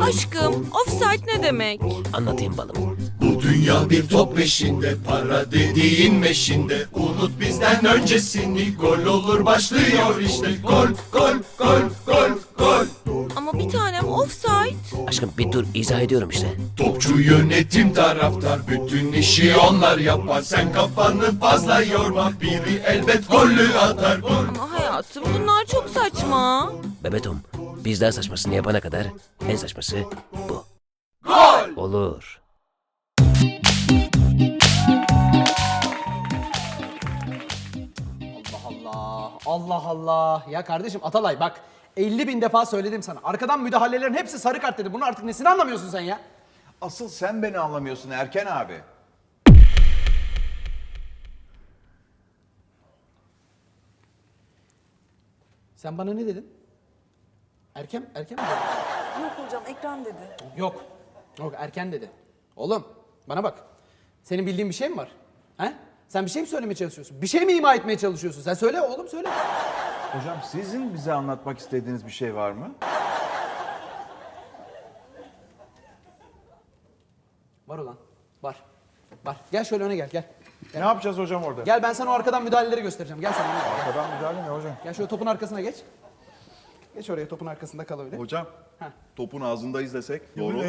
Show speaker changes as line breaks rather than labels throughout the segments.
Aşkım, offside ne demek?
Anlatayım balım.
Bu dünya bir top peşinde Para dediğin meşinde Unut bizden öncesini Gol olur başlıyor işte Gol gol gol gol gol
Ama bir tanem offside.
Aşkım bir dur izah ediyorum işte.
Topçu yönetim taraftar Bütün işi onlar yapar Sen kafanı fazla yorma Biri elbet golü atar Gol
Ama hayatım bunlar çok saçma.
Bebetom biz daha saçmasını yapana kadar en saçması bu.
Gol
Olur.
Allah Allah Allah. Ya kardeşim Atalay bak 50 bin defa söyledim sana. Arkadan müdahalelerin hepsi sarı kart dedi. Bunu artık nesini anlamıyorsun sen ya?
Asıl sen beni anlamıyorsun Erken abi.
Sen bana ne dedin? Erken, erken mi dedin?
Yok hocam ekran dedi.
Yok. Yok erken dedi. Oğlum bana bak. Senin bildiğin bir şey mi var? He? Sen bir şey mi söylemeye çalışıyorsun? Bir şey mi ima etmeye çalışıyorsun? Sen söyle oğlum söyle.
Hocam sizin bize anlatmak istediğiniz bir şey var mı?
Var ulan. Var. Var. Gel şöyle öne gel gel.
Ne yapacağız hocam orada?
Gel ben sana o arkadan müdahaleleri göstereceğim. Gel sen.
Arkadan müdahale ne hocam?
Gel şöyle topun arkasına geç. Geç oraya topun arkasında kal öyle.
Hocam
Heh.
topun ağzındayız desek doğru olur.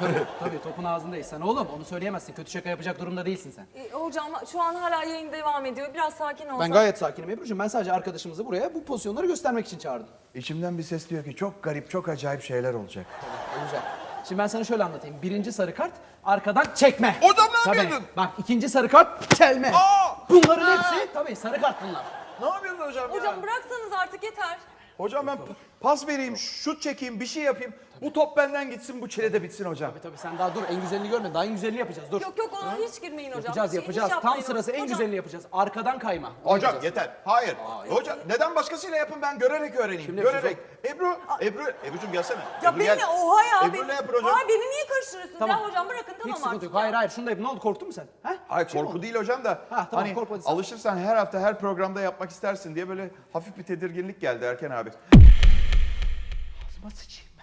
Tabii, tabii topun ağzındayız. Sen oğlum onu söyleyemezsin. Kötü şaka yapacak durumda değilsin sen.
E, hocam şu an hala yayın devam ediyor. Biraz sakin olsak.
Ben gayet sakinim Ebru'cum. Ben sadece arkadaşımızı buraya bu pozisyonları göstermek için çağırdım.
İçimden bir ses diyor ki çok garip, çok acayip şeyler olacak.
Olacak. Şimdi ben sana şöyle anlatayım. Birinci sarı kart arkadan çekme.
Hocam ne
Tabii.
yapıyorsun?
Bak ikinci sarı kart çelme. Bunların hepsi tabii sarı kart bunlar.
Ne yapıyorsun hocam,
Hocam bıraksanız artık yeter.
Hocam ben p- pas vereyim, şut çekeyim, bir şey yapayım. Bu top benden gitsin, bu çile de bitsin hocam.
Tabii tabii sen daha dur en güzelini görme. Daha en güzelini yapacağız. Dur.
Yok yok ona hiç girmeyin hocam.
Yapacağız
Hiç- hiç
yapacağız. Tam
yapmayın.
sırası en
Hocam,
güzelini yapacağız. Arkadan kayma.
Hocam
Yapacağız.
yeter. Hayır. Hocam neden başkasıyla yapın ben görerek öğreneyim.
Şimdi
görerek. Ebru, Ebru, Ebru'cum gelsene.
Ya
Ebru
beni
gel.
oha ya.
Ebru
beni,
ne yapın hocam?
Ay beni niye karıştırıyorsunuz
Tamam.
ya hocam bırakın
Hiç
tamam
sıkıntı
artık.
yok. Hayır hayır şunu da yap. Ne oldu korktun mu sen? Ha?
Hayır
şey mi
korku
oldu?
değil hocam da
Ha, tamam,
hani
korkma sen.
alışırsan her hafta her programda yapmak istersin diye böyle hafif bir tedirginlik geldi Erken abi.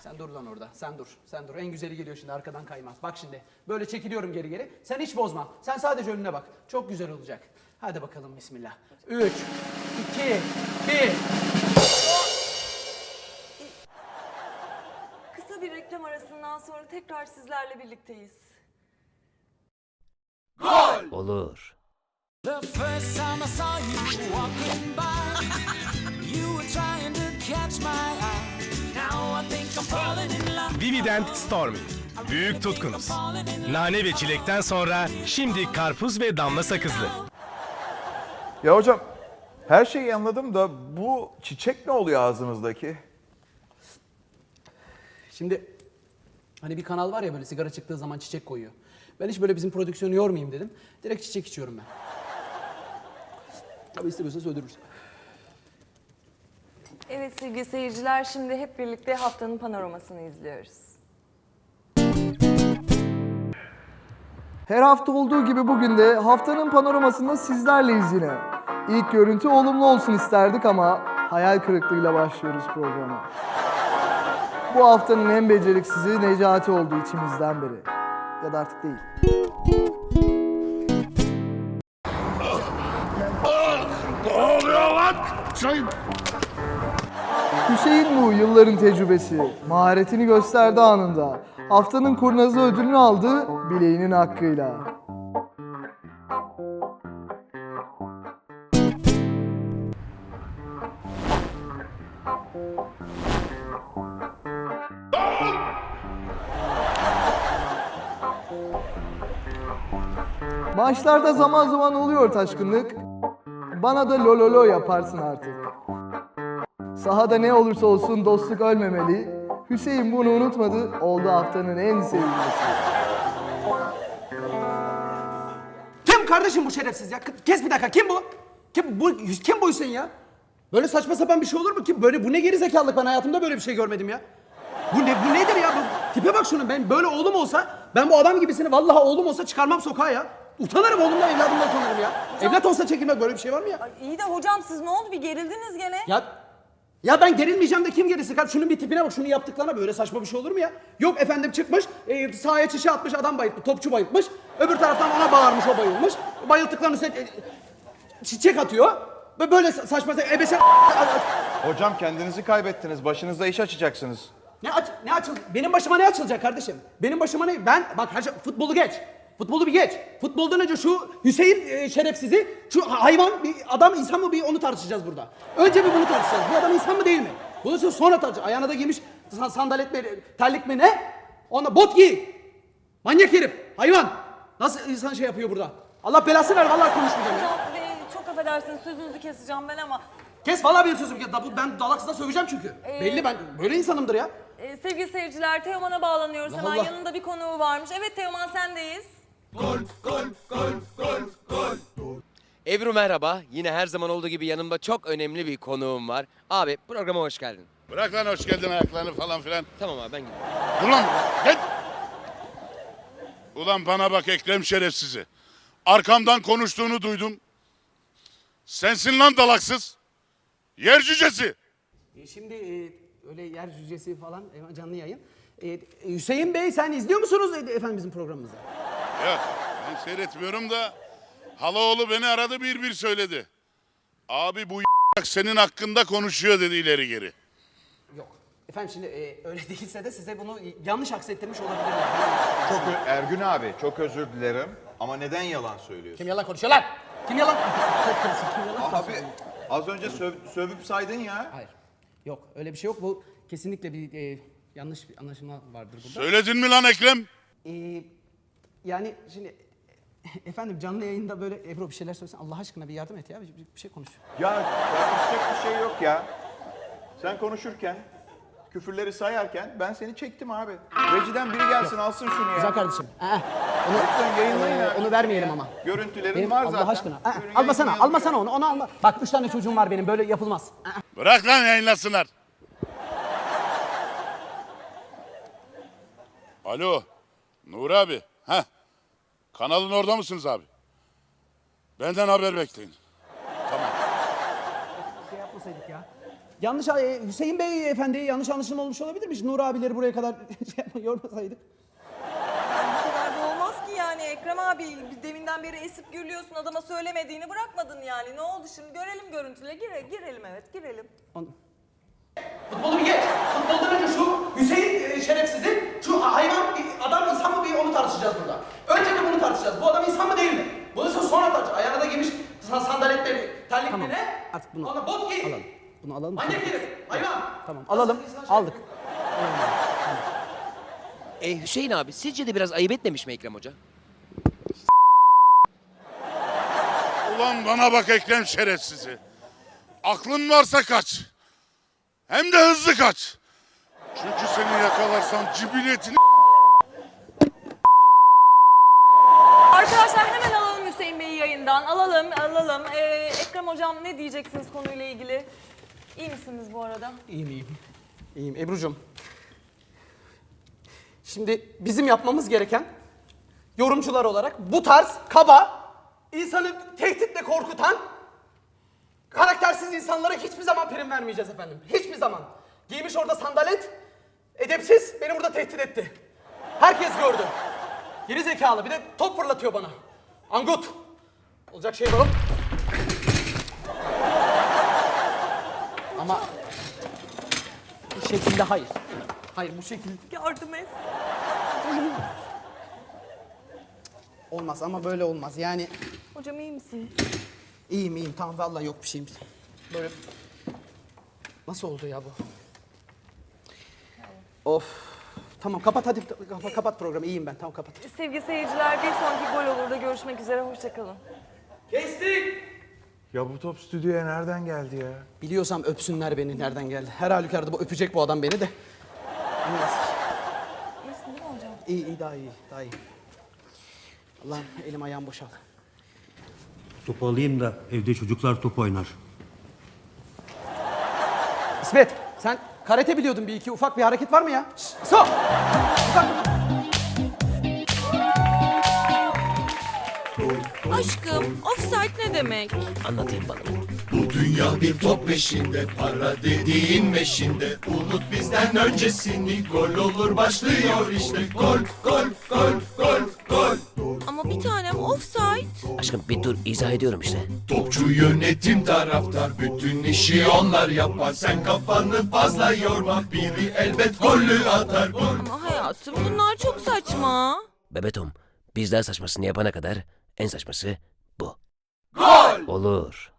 Sen dur lan orada. Sen dur. Sen dur. En güzeli geliyor şimdi arkadan kaymaz. Bak şimdi. Böyle çekiliyorum geri geri. Sen hiç bozma. Sen sadece önüne bak. Çok güzel olacak. Hadi bakalım bismillah. 3 2 1
Kısa bir reklam arasından sonra tekrar sizlerle birlikteyiz.
Olur.
The first time I saw you walking by, you were trying to catch my eye.
Dividend Stormy. Büyük tutkunuz. Nane ve çilekten sonra şimdi karpuz ve damla sakızlı.
Ya hocam her şeyi anladım da bu çiçek ne oluyor ağzınızdaki?
Şimdi hani bir kanal var ya böyle sigara çıktığı zaman çiçek koyuyor. Ben hiç böyle bizim prodüksiyonu yormayayım dedim. Direkt çiçek içiyorum ben. Tabii istemiyorsan söylürüz.
Evet sevgili seyirciler şimdi hep birlikte haftanın panoramasını izliyoruz.
Her hafta olduğu gibi bugün de haftanın panoramasında sizlerleyiz yine. İlk görüntü olumlu olsun isterdik ama hayal kırıklığıyla başlıyoruz programa. Bu haftanın en beceriksizi Necati oldu içimizden biri. Ya da artık değil. Hüseyin bu yılların tecrübesi. Maharetini gösterdi anında. Haftanın kurnazı ödülünü aldı bileğinin hakkıyla. Maçlarda zaman zaman oluyor taşkınlık. Bana da lololo yaparsın artık. Sahada ne olursa olsun dostluk ölmemeli. Hüseyin bunu unutmadı. Oldu haftanın en sevilmesi.
Kim kardeşim bu şerefsiz ya? Kes bir dakika. Kim bu? Kim bu? Kim bu Hüseyin ya? Böyle saçma sapan bir şey olur mu ki? Böyle bu ne gerizekalılık ben hayatımda böyle bir şey görmedim ya. Bu ne bu nedir ya? Bu, tipe bak şunu. Ben böyle oğlum olsa ben bu adam gibisini vallahi oğlum olsa çıkarmam sokağa ya. Utanırım oğlumdan evladımdan utanırım ya. Evlat olsa çekilmez böyle bir şey var mı ya?
Ay, iyi de hocam siz ne oldu bir gerildiniz gene.
Ya Ya ben gerilmeyeceğim de kim gerilsin? Kardeşim Şunun bir tipine bak, şunu yaptıklarına böyle saçma bir şey olur mu ya? Yok efendim çıkmış, e, sahaya çişe atmış, adam bayıltmış, topçu bayıltmış. Öbür taraftan ona bağırmış, o bayılmış. Bayılttıklarını üstüne e, çiçek atıyor. Ve böyle sa- saçma saçma ebese...
Hocam kendinizi kaybettiniz. Başınıza iş açacaksınız.
Ne aç ne açıl benim başıma ne açılacak kardeşim? Benim başıma ne? Ben bak her şey, futbolu geç. Futbolu bir geç. Futboldan önce şu Hüseyin e, şerefsizi, şu hayvan bir adam insan mı bir onu tartışacağız burada. Önce bir bunu tartışacağız. Bu adam insan mı değil mi? Bunu sonra tartışacağız. Ayağına da giymiş san- sandalet mi, terlik mi ne? Ona bot giy. Manyak herif, hayvan. Nasıl insan şey yapıyor burada? Allah belasını ver vallahi konuşmayacağım ya.
Bey, çok affedersiniz sözünüzü keseceğim ben ama
Kes vallahi benim sözümü kes. Ben dalaksızda söveceğim çünkü.
Ee,
Belli ben böyle insanımdır ya.
e, sevgili seyirciler Teoman'a bağlanıyoruz hemen
Allah.
yanında bir konuğu varmış. Evet Teoman sendeyiz.
Ebru merhaba. Yine her zaman olduğu gibi yanımda çok önemli bir konuğum var. Abi programa hoş geldin.
Bırak lan hoş geldin ayaklarını falan filan.
Tamam abi ben gidiyorum.
Dur lan. Gel. Ulan bana bak Ekrem şerefsizi. Arkamdan konuştuğunu duydum. Sensin lan dalaksız. Yer cücesi.
E, Şimdi e, öyle yer cücesi falan e, canlı yayın. E, Hüseyin Bey sen izliyor musunuz e, efendim bizim programımızı?
Yok ben seyretmiyorum da Halaoğlu beni aradı bir bir söyledi. Abi bu senin hakkında konuşuyor dedi ileri geri.
Yok. Efendim şimdi e, öyle değilse de size bunu yanlış aksettirmiş olabilirler.
Çok ö- Ergün abi çok özür dilerim. Ama neden yalan söylüyorsun?
Kim yalan konuşuyor lan? Kim yalan? Kim yalan
Abi az önce söv- sövüp saydın ya.
Hayır. Yok öyle bir şey yok. Bu kesinlikle bir e, yanlış bir anlaşılma vardır burada.
Söyledin mi lan Ekrem?
E, yani şimdi efendim canlı yayında böyle Ebru bir şeyler söylesen Allah aşkına bir yardım et ya bir, bir şey konuş.
Ya tartışacak bir şey yok ya. Sen konuşurken, küfürleri sayarken ben seni çektim abi. Rejiden biri gelsin alsın şunu ya.
Güzel kardeşim. Onu,
Lütfen yayınlayın
Ee,
abi.
onu vermeyelim ama.
Görüntülerin
Benim
var
Allah
zaten.
aşkına. Aa,
Buyurun,
almasana, almasana onu, onu alma. Bak üç tane çocuğum var benim, böyle yapılmaz.
Bırak lan yayınlasınlar. Alo. Nur abi. Heh. Kanalın orada mısınız abi? Benden haber bekleyin. Tamam.
şey yapmasaydık ya. Yanlış, e, Hüseyin Bey efendi yanlış anlaşılma olmuş olabilirmiş. Nur abileri buraya kadar şey yapma, yormasaydık.
Bu kadar da olmaz ki yani Ekrem abi deminden beri esip gürlüyorsun adama söylemediğini bırakmadın yani. Ne oldu şimdi görelim görüntüle Gire, girelim evet girelim.
On... Futbolu bir geç. Futboldan önce şu Hüseyin e, şerefsizi, şu hayvan adam insan mı bir onu tartışacağız burada. Önce bir bunu tartışacağız. Bu adam insan mı değil mi? Bunu sonra tartışacağız. Ayağına da giymiş san- sandaletleri, terlik mi ne? Artık bunu Ona bot giy. Alalım. Bunu alalım. Manyak herif, hayvan. Tamam alalım, aldık.
E, Hüseyin abi sizce de biraz ayıp etmemiş mi Ekrem Hoca?
Ulan bana bak Ekrem şerefsizi. Aklın varsa kaç. Hem de hızlı kaç. Çünkü seni yakalarsam cibiliyetini
Arkadaşlar hemen alalım Hüseyin Bey'i yayından. Alalım, alalım. Ee, Ekrem hocam ne diyeceksiniz konuyla ilgili? İyi misiniz bu arada?
İyiyim iyiyim. İyiyim Ebru'cum. Şimdi bizim yapmamız gereken yorumcular olarak bu tarz kaba, insanı tehditle korkutan, karaktersiz insanlara hiçbir zaman prim vermeyeceğiz efendim. Hiçbir zaman. Giymiş orada sandalet, edepsiz beni burada tehdit etti. Herkes gördü. Geri zekalı bir de top fırlatıyor bana. Angut. Olacak şey bu. Ama bu şekilde hayır. Hayır bu şekilde
Yardım et.
olmaz ama böyle olmaz. Yani
Hocam iyi misiniz?
iyiyim iyiyim tamam vallahi yok bir şeyim. Böyle nasıl oldu ya bu? Of. Tamam kapat hadi kapat, kapat programı iyiyim ben tamam kapat.
Sevgili seyirciler bir sonraki gol olur da görüşmek üzere. Hoşçakalın.
Kestik.
Ya bu top stüdyoya nereden geldi ya?
Biliyorsam öpsünler beni nereden geldi. Her halükarda bu öpecek bu adam beni de. Neyse.
İyisin değil mi hocam?
İyi iyi daha iyi daha iyi. Allah'ım elim ayağım boşal.
Topu alayım da evde çocuklar top oynar.
İsmet sen karate biliyordun bir iki ufak bir hareket var mı ya? Şşş, so. Ufak.
Aşkım offside ne demek?
Anlatayım balım.
Bu dünya bir top peşinde para dediğin meşinde Unut bizden öncesini gol olur başlıyor işte gol gol gol
Aşkım bir dur izah ediyorum işte.
Topçu yönetim taraftar bütün işi onlar yapar Sen kafanı fazla yorma biri elbet golü atar Gol
Ama hayatım bunlar çok saçma.
Bebetom bizler saçmasını yapana kadar en saçması bu.
Gol!
Olur.